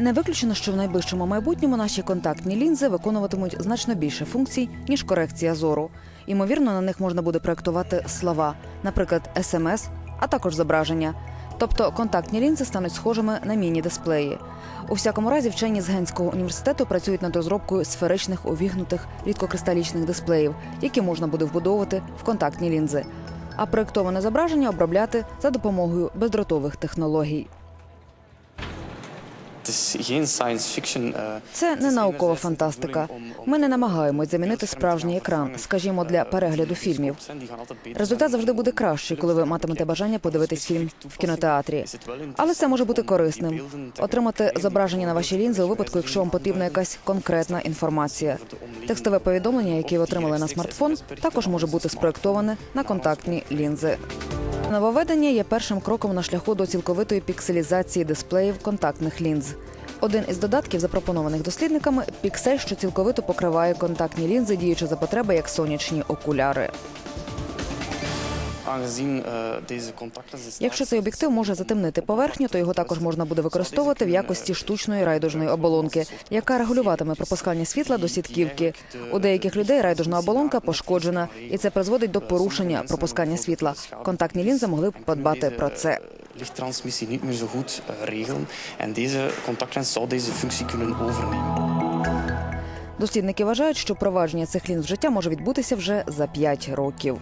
Не виключено, що в найближчому майбутньому наші контактні лінзи виконуватимуть значно більше функцій ніж корекція зору. Ймовірно, на них можна буде проектувати слова, наприклад, смс, а також зображення. Тобто контактні лінзи стануть схожими на міні-дисплеї. У всякому разі, вчені з Генського університету працюють над розробкою сферичних увігнутих рідкокристалічних дисплеїв, які можна буде вбудовувати в контактні лінзи, а проектоване зображення обробляти за допомогою бездротових технологій. Це не наукова фантастика. Ми не намагаємось замінити справжній екран, скажімо, для перегляду фільмів. Результат завжди буде кращий, коли ви матимете бажання подивитись фільм в кінотеатрі. Але це може бути корисним. Отримати зображення на ваші лінзи у випадку, якщо вам потрібна якась конкретна інформація. Текстове повідомлення, яке ви отримали на смартфон, також може бути спроектоване на контактні лінзи. Нововведення є першим кроком на шляху до цілковитої пікселізації дисплеїв контактних лінз. Один із додатків, запропонованих дослідниками, піксель, що цілковито покриває контактні лінзи, діючи за потреби як сонячні окуляри. Якщо цей об'єктив може затемнити поверхню, то його також можна буде використовувати в якості штучної райдужної оболонки, яка регулюватиме пропускання світла до сітківки. У деяких людей райдужна оболонка пошкоджена, і це призводить до порушення пропускання світла. Контактні лінзи могли б подбати про це. lichttransmissie niet meer zo goed eh, regelen. En deze contactlens zou deze functie kunnen overnemen. Дослідники вважають, що впровадження цих лінз в життя може відбутися вже за 5 років.